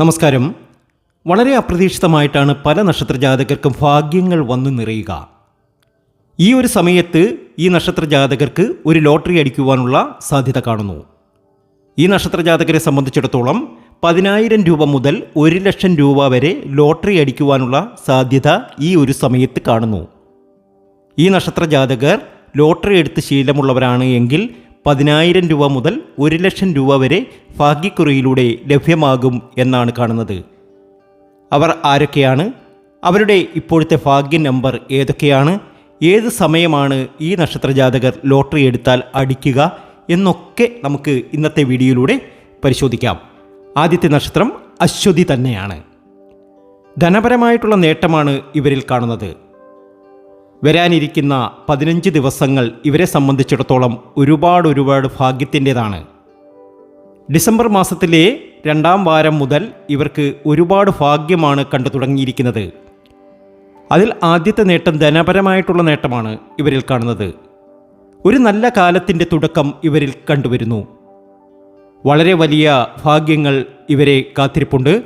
നമസ്കാരം. വളരെ അപ്രതീക്ഷിതമായിട്ടാണ് പല നക്ഷത്രജാതകർക്കും ഭാഗ്യങ്ങൾ വന്നു നിറയുക. ഈ ഒരു സമയത്ത് ഈ നക്ഷത്രജാതകർക്ക് ഒരു ലോട്ടറി അടിക്കുവാനുള്ള സാധ്യത കാണുന്നു. ഈ നക്ഷത്രജാതകരെ സംബന്ധിച്ചിടത്തോളം പതിനായിരം രൂപ മുതൽ ഒരു ലക്ഷം രൂപ വരെ ലോട്ടറി അടിക്കുവാനുള്ള സാധ്യത ഈ ഒരു സമയത്ത് കാണുന്നു. ഈ നക്ഷത്രജാതകർ ലോട്ടറി എടുത്ത് ശീലമുള്ളവരാണ് എങ്കിൽ പതിനായിരം രൂപ മുതൽ ഒരു ലക്ഷം രൂപ വരെ ഭാഗ്യക്കുറിയിലൂടെ ലഭ്യമാകും എന്നാണ് കാണുന്നത്. അവർ ആരൊക്കെയാണ്? അവരുടെ ഇപ്പോഴത്തെ ഭാഗ്യ നമ്പർ ഏതൊക്കെയാണ്? ഏത് സമയമാണ് ഈ നക്ഷത്രജാതകർ ലോട്ടറി എടുത്താൽ അടിക്കുക എന്നൊക്കെ നമുക്ക് ഇന്നത്തെ വീഡിയോയിലൂടെ പരിശോധിക്കാം. ആദ്യത്തെ നക്ഷത്രം അശ്വതി തന്നെയാണ്. ധനപരമായിട്ടുള്ള നേട്ടമാണ് ഇവരിൽ കാണുന്നത്. വരാനിരിക്കുന്ന പതിനഞ്ച് ദിവസങ്ങൾ ഇവരെ സംബന്ധിച്ചിടത്തോളം ഒരുപാട് ഒരുപാട് ഭാഗ്യത്തിന്റെതാണ്. ഡിസംബർ മാസത്തിലെ രണ്ടാം വാരം മുതൽ ഇവർക്ക് ഒരുപാട് ഭാഗ്യമാണ് കണ്ടു തുടങ്ങിയിരിക്കുന്നത്. അതിൽ ആദ്യത്തെ നേട്ടം ധനപരമായിട്ടുള്ള നേട്ടമാണ് ഇവരിൽ കാണുന്നത്. ഒരു നല്ല കാലത്തിന്റെ തുടക്കം ഇവരിൽ കണ്ടുവരുന്നു. വളരെ വലിയ ഭാഗ്യങ്ങൾ ഇവരെ കാത്തിരിപ്പുണ്ട്.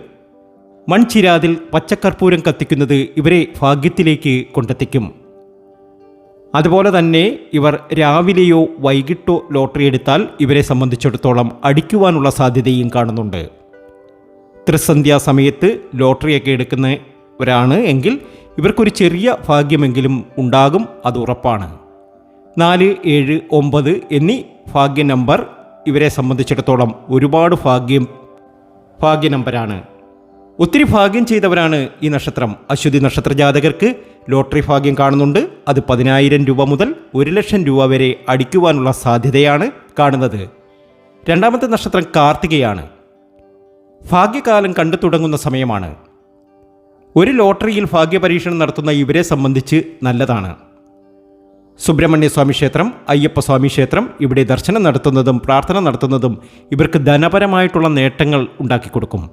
മൺചിരാതിൽ പച്ചക്കർപ്പൂരം കത്തിക്കുന്നത് ഇവരെ ഭാഗ്യത്തിലേക്ക് കൊണ്ടെത്തിക്കും. അതുപോലെ തന്നെ ഇവർ രാവിലെയോ വൈകിട്ടോ ലോട്ടറി എടുത്താൽ ഇവരെ സംബന്ധിച്ചിടത്തോളം അടിക്കുവാനുള്ള സാധ്യതയും കാണുന്നുണ്ട്. ത്രിസന്ധ്യാ സമയത്ത് ലോട്ടറിയൊക്കെ എടുക്കുന്നവരാണ് എങ്കിൽ ഇവർക്കൊരു ചെറിയ ഭാഗ്യമെങ്കിലും ഉണ്ടാകും അത് ഉറപ്പാണ്. നാല് ഏഴ് ഒമ്പത് എന്നീ ഭാഗ്യ നമ്പർ ഇവരെ സംബന്ധിച്ചിടത്തോളം ഒരുപാട് ഭാഗ്യം ഭാഗ്യ നമ്പരാണ്. ഒത്തിരി ഭാഗ്യം ചെയ്തവരാണ് ഈ നക്ഷത്രം. അശ്വതി നക്ഷത്ര ജാതകർക്ക് ലോട്ടറി ഭാഗ്യം കാണുന്നുണ്ട്. അത് പതിനായിരം രൂപ മുതൽ ഒരു ലക്ഷം രൂപ വരെ അടിക്കുവാനുള്ള സാധ്യതയാണ് കാണുന്നത്. രണ്ടാമത്തെ നക്ഷത്രം കാർത്തികയാണ്. ഭാഗ്യകാലം കണ്ടു തുടങ്ങുന്ന സമയമാണ്. ഒരു ലോട്ടറിയിൽ ഭാഗ്യപരീക്ഷണം നടത്തുന്ന ഇവരെ സംബന്ധിച്ച് നല്ലതാണ്. സുബ്രഹ്മണ്യസ്വാമി ക്ഷേത്രം അയ്യപ്പസ്വാമി ക്ഷേത്രം ഇവിടെ ദർശനം നടത്തുന്നതും പ്രാർത്ഥന നടത്തുന്നതും ഇവർക്ക് ധനപരമായിട്ടുള്ള നേട്ടങ്ങൾ ഉണ്ടാക്കി കൊടുക്കും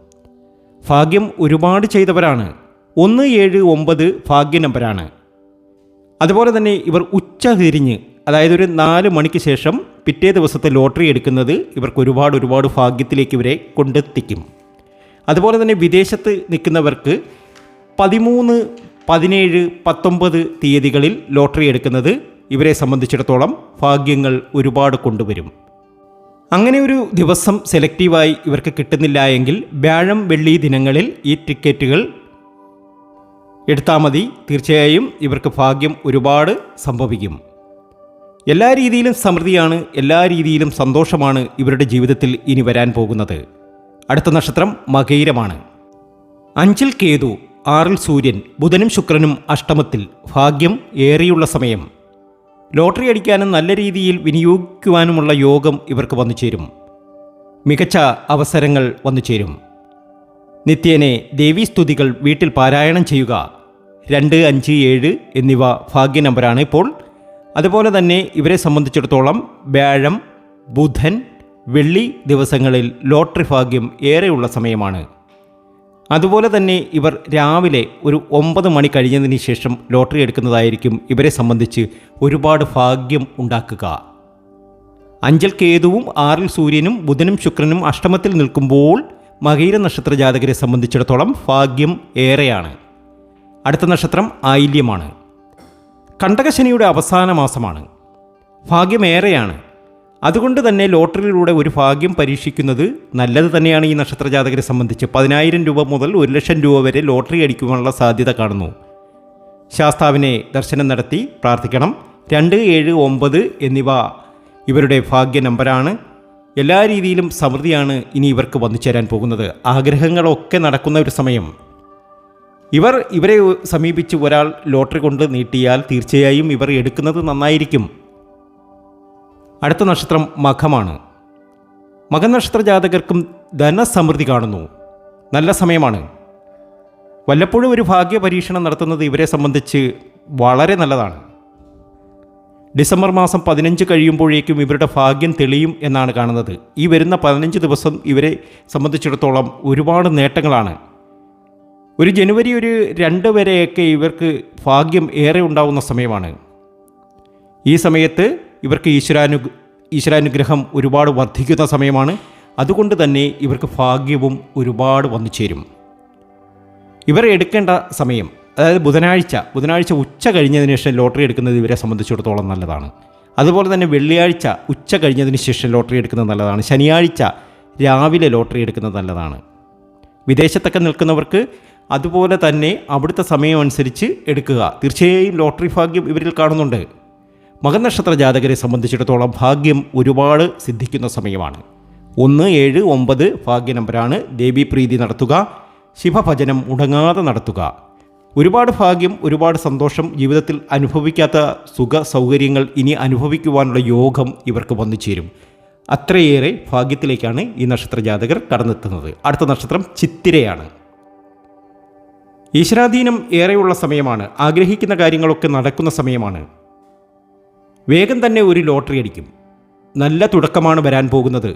ഭാഗ്യം ഒരുപാട് ചെയ്തവരാണ്. ഒന്ന് ഏഴ് ഒമ്പത് ഭാഗ്യ നമ്പരാണ്. അതുപോലെ തന്നെ ഇവർ ഉച്ച തിരിഞ്ഞ് അതായത് ഒരു നാല് മണിക്ക് ശേഷം പിറ്റേ ദിവസത്തെ ലോട്ടറി എടുക്കുന്നത് ഇവർക്ക് ഒരുപാട് ഒരുപാട് ഭാഗ്യത്തിലേക്ക് ഇവരെ കൊണ്ടെത്തിക്കും. അതുപോലെ തന്നെ വിദേശത്ത് നിൽക്കുന്നവർക്ക് പതിമൂന്ന് പതിനേഴ് പത്തൊമ്പത് തീയതികളിൽ ലോട്ടറി എടുക്കുന്നത് ഇവരെ സംബന്ധിച്ചിടത്തോളം ഭാഗ്യങ്ങൾ ഒരുപാട് കൊണ്ടുവരും. അങ്ങനെ ഒരു ദിവസം സെലക്റ്റീവായി ഇവർക്ക് കിട്ടുന്നില്ല എങ്കിൽ വ്യാഴം വെള്ളി ദിനങ്ങളിൽ ഈ ടിക്കറ്റുകൾ എടുത്താൽ മതി. തീർച്ചയായും ഇവർക്ക് ഭാഗ്യം ഒരുപാട് സംഭവിക്കും. എല്ലാ രീതിയിലും സമൃദ്ധിയാണ് എല്ലാ രീതിയിലും സന്തോഷമാണ് ഇവരുടെ ജീവിതത്തിൽ ഇനി വരാൻ പോകുന്നത്. അടുത്ത നക്ഷത്രം മകൈരമാണ്. അഞ്ചിൽ കേതു ആറിൽ സൂര്യൻ ബുധനും ശുക്രനും അഷ്ടമത്തിൽ ഭാഗ്യം ഏറെയുള്ള സമയം. ലോട്ടറി അടിക്കാനും നല്ല രീതിയിൽ വിനിയോഗിക്കുവാനുമുള്ള യോഗം ഇവർക്ക് വന്നു ചേരും. മികച്ച അവസരങ്ങൾ വന്നു ചേരും. നിത്യേനെ ദേവീസ്തുതികൾ വീട്ടിൽ പാരായണം ചെയ്യുക. രണ്ട് അഞ്ച് ഏഴ് എന്നിവ ഭാഗ്യ നമ്പറാണ് ഇപ്പോൾ. അതുപോലെ തന്നെ ഇവരെ സംബന്ധിച്ചിടത്തോളം വ്യാഴം ബുധൻ വെള്ളി ദിവസങ്ങളിൽ ലോട്ടറി ഭാഗ്യം ഏറെയുള്ള സമയമാണ്. അതുപോലെ തന്നെ ഇവർ രാവിലെ ഒരു ഒമ്പത് മണി കഴിഞ്ഞതിന് ശേഷം ലോട്ടറി എടുക്കുന്നതായിരിക്കും ഇവരെ സംബന്ധിച്ച് ഒരുപാട് ഭാഗ്യം ഉണ്ടാക്കുക. അഞ്ചൽ കേതുവും ആറിൽ സൂര്യനും ബുധനും ശുക്രനും അഷ്ടമത്തിൽ നിൽക്കുമ്പോൾ മകീര നക്ഷത്ര ജാതകരെ സംബന്ധിച്ചിടത്തോളം ഭാഗ്യം ഏറെയാണ്. അടുത്ത നക്ഷത്രം ആയില്യമാണ്. കണ്ടകശനിയുടെ അവസാന മാസമാണ്. ഭാഗ്യമേറെയാണ്. അതുകൊണ്ട് തന്നെ ലോട്ടറിയിലൂടെ ഒരു ഭാഗ്യം പരീക്ഷിക്കുന്നത് നല്ലത് തന്നെയാണ് ഈ നക്ഷത്ര ജാതകരെ സംബന്ധിച്ച്. പതിനായിരം രൂപ മുതൽ ഒരു ലക്ഷം രൂപ വരെ ലോട്ടറി അടിക്കുവാനുള്ള സാധ്യത കാണുന്നു. ശാസ്താവിനെ ദർശനം നടത്തി പ്രാർത്ഥിക്കണം. രണ്ട് ഏഴ് ഒമ്പത് എന്നിവ ഇവരുടെ ഭാഗ്യ നമ്പറാണ് എല്ലാ രീതിയിലും സമൃദ്ധിയാണ് ഇനി ഇവർക്ക് വന്നു ചേരാൻ പോകുന്നത്. ആഗ്രഹങ്ങളൊക്കെ നടക്കുന്ന ഒരു സമയം. ഇവർ ഇവരെ സമീപിച്ച് ഒരാൾ ലോട്ടറി കൊണ്ട് നീട്ടിയാൽ തീർച്ചയായും ഇവർ എടുക്കുന്നത് നന്നായിരിക്കും. അടുത്ത നക്ഷത്രം മഖമാണ്. മകനക്ഷത്ര ജാതകർക്കും ധനസമൃദ്ധി കാണുന്നു. നല്ല സമയമാണ്. വല്ലപ്പോഴും ഒരു ഭാഗ്യ പരീക്ഷണം നടത്തുന്നത് ഇവരെ സംബന്ധിച്ച് വളരെ നല്ലതാണ്. ഡിസംബർ മാസം പതിനഞ്ച് കഴിയുമ്പോഴേക്കും ഇവരുടെ ഭാഗ്യം തെളിയും എന്നാണ് കാണുന്നത്. ഈ വരുന്ന പതിനഞ്ച് ദിവസം ഇവരെ സംബന്ധിച്ചിടത്തോളം ഒരുപാട് നേട്ടങ്ങളാണ്. ഒരു ജനുവരി ഒരു രണ്ട് വരെയൊക്കെ ഇവർക്ക് ഭാഗ്യം ഏറെ ഉണ്ടാവുന്ന സമയമാണ്. ഈ സമയത്ത് ഇവർക്ക് ഈശ്വരാനു ഈശ്വരാനുഗ്രഹം ഒരുപാട് വർദ്ധിക്കുന്ന സമയമാണ്. അതുകൊണ്ട് തന്നെ ഇവർക്ക് ഭാഗ്യവും ഒരുപാട് വന്നു ചേരും. ഇവർ എടുക്കേണ്ട സമയം അതായത് ബുധനാഴ്ച ബുധനാഴ്ച ഉച്ച കഴിഞ്ഞതിന് ശേഷം ലോട്ടറി എടുക്കുന്നത് ഇവരെ സംബന്ധിച്ചിടത്തോളം നല്ലതാണ്. അതുപോലെ തന്നെ വെള്ളിയാഴ്ച ഉച്ച കഴിഞ്ഞതിന് ശേഷം ലോട്ടറി എടുക്കുന്നത് നല്ലതാണ്. ശനിയാഴ്ച രാവിലെ ലോട്ടറി എടുക്കുന്നത് നല്ലതാണ്. വിദേശത്തൊക്കെ നിൽക്കുന്നവർക്ക് അതുപോലെ തന്നെ അവിടുത്തെ സമയം അനുസരിച്ച് എടുക്കുക. തീർച്ചയായും ലോട്ടറി ഭാഗ്യം ഇവരിൽ കാണുന്നുണ്ട്. മകനക്ഷത്ര ജാതകരെ സംബന്ധിച്ചിടത്തോളം ഭാഗ്യം ഒരുപാട് സിദ്ധിക്കുന്ന സമയമാണ്. ഒന്ന് ഏഴ് ഒമ്പത് ഭാഗ്യ നമ്പരാണ് ദേവീപ്രീതി നടത്തുക ശിവഭജനം മുടങ്ങാതെ നടത്തുക. ഒരുപാട് ഭാഗ്യം ഒരുപാട് സന്തോഷം ജീവിതത്തിൽ അനുഭവിക്കാത്ത സുഖ സൗകര്യങ്ങൾ ഇനി അനുഭവിക്കുവാനുള്ള യോഗം ഇവർക്ക് വന്നു ചേരും. അത്രയേറെ ഭാഗ്യത്തിലേക്കാണ് ഈ നക്ഷത്ര ജാതകർ കടന്നെത്തുന്നത്. അടുത്ത നക്ഷത്രം ചിത്തിരയാണ്. ഈശ്വരാധീനം ഏറെയുള്ള സമയമാണ്. ആഗ്രഹിക്കുന്ന കാര്യങ്ങളൊക്കെ നടക്കുന്ന സമയമാണ്. വേഗം തന്നെ ഒരു ലോട്ടറി അടിക്കും. നല്ല തുടക്കമാണ് വരാൻ പോകുന്നത്.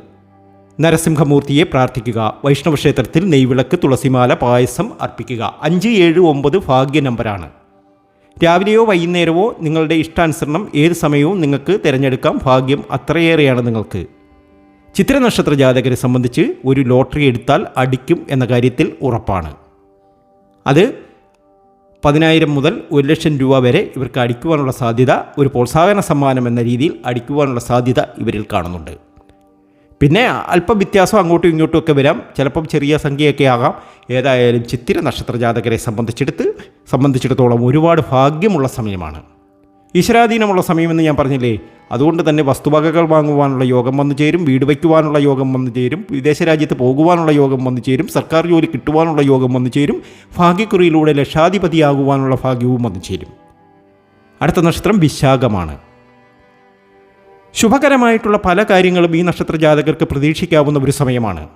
നരസിംഹമൂർത്തിയെ പ്രാർത്ഥിക്കുക. വൈഷ്ണവ ക്ഷേത്രത്തിൽ നെയ്വിളക്ക് തുളസിമാല പായസം അർപ്പിക്കുക. അഞ്ച് ഏഴ് ഒമ്പത് ഭാഗ്യ നമ്പറാണ് രാവിലെയോ വൈകുന്നേരമോ നിങ്ങളുടെ ഇഷ്ടാനുസരണം ഏത് സമയവും നിങ്ങൾക്ക് തിരഞ്ഞെടുക്കാം. ഭാഗ്യം അത്രയേറെയാണ് നിങ്ങൾക്ക്. ചിത്രനക്ഷത്ര ജാതകരെ സംബന്ധിച്ച് ഒരു ലോട്ടറി എടുത്താൽ അടിക്കും എന്ന കാര്യത്തിൽ ഉറപ്പാണ്. അത് പതിനായിരം മുതൽ ഒരു ലക്ഷം രൂപ വരെ ഇവർക്ക് അടിക്കുവാനുള്ള സാധ്യത ഒരു പ്രോത്സാഹന സമ്മാനം എന്ന രീതിയിൽ അടിക്കുവാനുള്ള സാധ്യത ഇവരിൽ കാണുന്നുണ്ട്. പിന്നെ അല്പം വ്യത്യാസം അങ്ങോട്ടും ഇങ്ങോട്ടും ഒക്കെ വരാം. ചിലപ്പം ചെറിയ സംഖ്യയൊക്കെ ആകാം. ഏതായാലും ചിത്തിര നക്ഷത്ര ജാതകരെ സംബന്ധിച്ചെടുത്ത് സംബന്ധിച്ചിടത്തോളം ഒരുപാട് ഭാഗ്യമുള്ള സമയമാണ്. ഈശ്വരാധീനമുള്ള സമയമെന്ന് ഞാൻ പറഞ്ഞില്ലേ? അതുകൊണ്ട് തന്നെ വസ്തുവകകൾ വാങ്ങുവാനുള്ള യോഗം വന്നു ചേരും വീട് വയ്ക്കുവാനുള്ള യോഗം വന്നു ചേരും വിദേശ രാജ്യത്ത് പോകുവാനുള്ള യോഗം വന്നു ചേരും സർക്കാർ ജോലി കിട്ടുവാനുള്ള യോഗം വന്നു ചേരും ഭാഗ്യക്കുറിയിലൂടെ ലക്ഷാധിപതിയാകുവാനുള്ള ഭാഗ്യവും വന്നു ചേരും. അടുത്ത നക്ഷത്രം വിശാഖമാണ്. ശുഭകരമായിട്ടുള്ള പല കാര്യങ്ങളും ഈ നക്ഷത്ര ജാതകർക്ക് പ്രതീക്ഷിക്കാവുന്ന ഒരു സമയമാണ്.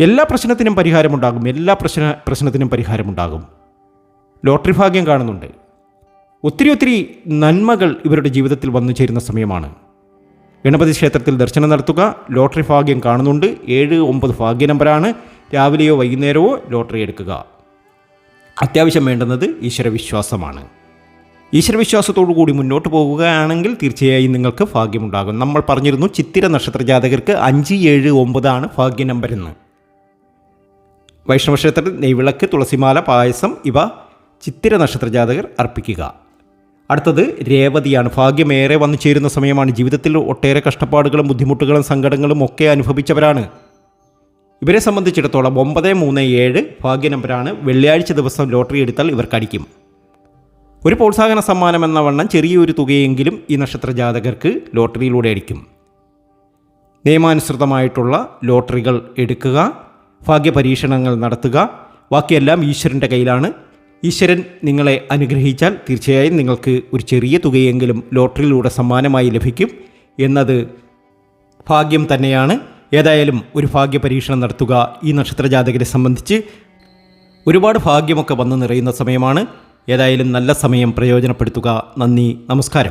എല്ലാ പ്രശ്നത്തിനും പരിഹാരമുണ്ടാകും എല്ലാ പ്രശ്ന പ്രശ്നത്തിനും പരിഹാരമുണ്ടാകും. ലോട്ടറി ഭാഗ്യം കാണുന്നുണ്ട്. ഒത്തിരി ഒത്തിരി നന്മകൾ ഇവരുടെ ജീവിതത്തിൽ വന്നു ചേരുന്ന സമയമാണ്. ഗണപതി ക്ഷേത്രത്തിൽ ദർശനം നടത്തുക ലോട്ടറി ഭാഗ്യം കാണുന്നുണ്ട്. ഏഴ് ഒമ്പത് ഭാഗ്യ നമ്പറാണ്. രാവിലെയോ വൈകുന്നേരമോ ലോട്ടറി എടുക്കുക. അത്യാവശ്യം വേണ്ടുന്നത് ഈശ്വരവിശ്വാസമാണ്. ഈശ്വരവിശ്വാസത്തോടു കൂടി മുന്നോട്ട് പോകുകയാണെങ്കിൽ തീർച്ചയായും നിങ്ങൾക്ക് ഭാഗ്യമുണ്ടാകും. നമ്മൾ പറഞ്ഞിരുന്നു ചിത്തിര നക്ഷത്ര ജാതകർക്ക് അഞ്ച് ഏഴ് ഒമ്പതാണ് ഭാഗ്യ നമ്പർ എന്ന് നെയ്വിളക്ക് തുളസിമാല പായസം ഇവ ചിത്തിര നക്ഷത്ര ജാതകർ അർപ്പിക്കുക. അടുത്തത് രേവതിയാണ്. ഭാഗ്യമേറെ വന്നു ചേരുന്ന സമയമാണ്. ജീവിതത്തിൽ ഒട്ടേറെ കഷ്ടപ്പാടുകളും ബുദ്ധിമുട്ടുകളും സങ്കടങ്ങളും ഒക്കെ അനുഭവിച്ചവരാണ്. ഇവരെ സംബന്ധിച്ചിടത്തോളം ഒമ്പത് മൂന്ന് ഏഴ് ഭാഗ്യ നമ്പരാണ്. വെള്ളിയാഴ്ച ദിവസം ലോട്ടറി എടുത്താൽ ഇവർക്ക് അടിക്കും ഒരു പ്രോത്സാഹന സമ്മാനം എന്ന വണ്ണം ചെറിയൊരു തുകയെങ്കിലും ഈ നക്ഷത്ര ജാതകർക്ക് ലോട്ടറിയിലൂടെ അടിക്കും. നിയമാനുസൃതമായിട്ടുള്ള ലോട്ടറികൾ എടുക്കുക ഭാഗ്യപരീക്ഷണങ്ങൾ നടത്തുക. ബാക്കിയെല്ലാം ഈശ്വരന്റെ കയ്യിലാണ്. ഈശ്വരൻ നിങ്ങളെ അനുഗ്രഹിച്ചാൽ തീർച്ചയായും നിങ്ങൾക്ക് ഒരു ചെറിയ തുകയെങ്കിലും ലോട്ടറിയിലൂടെ സമ്മാനമായി ലഭിക്കും എന്നത് ഭാഗ്യം തന്നെയാണ്. ഏതായാലും ഒരു ഭാഗ്യ പരീക്ഷണം നടത്തുക ഈ നക്ഷത്രജാതകരെ സംബന്ധിച്ച് ഒരുപാട് ഭാഗ്യമൊക്കെ വന്നു നിറയുന്ന സമയമാണ്. ഏതായാലും നല്ല സമയം പ്രയോജനപ്പെടുത്തുക. നന്ദി നമസ്കാരം.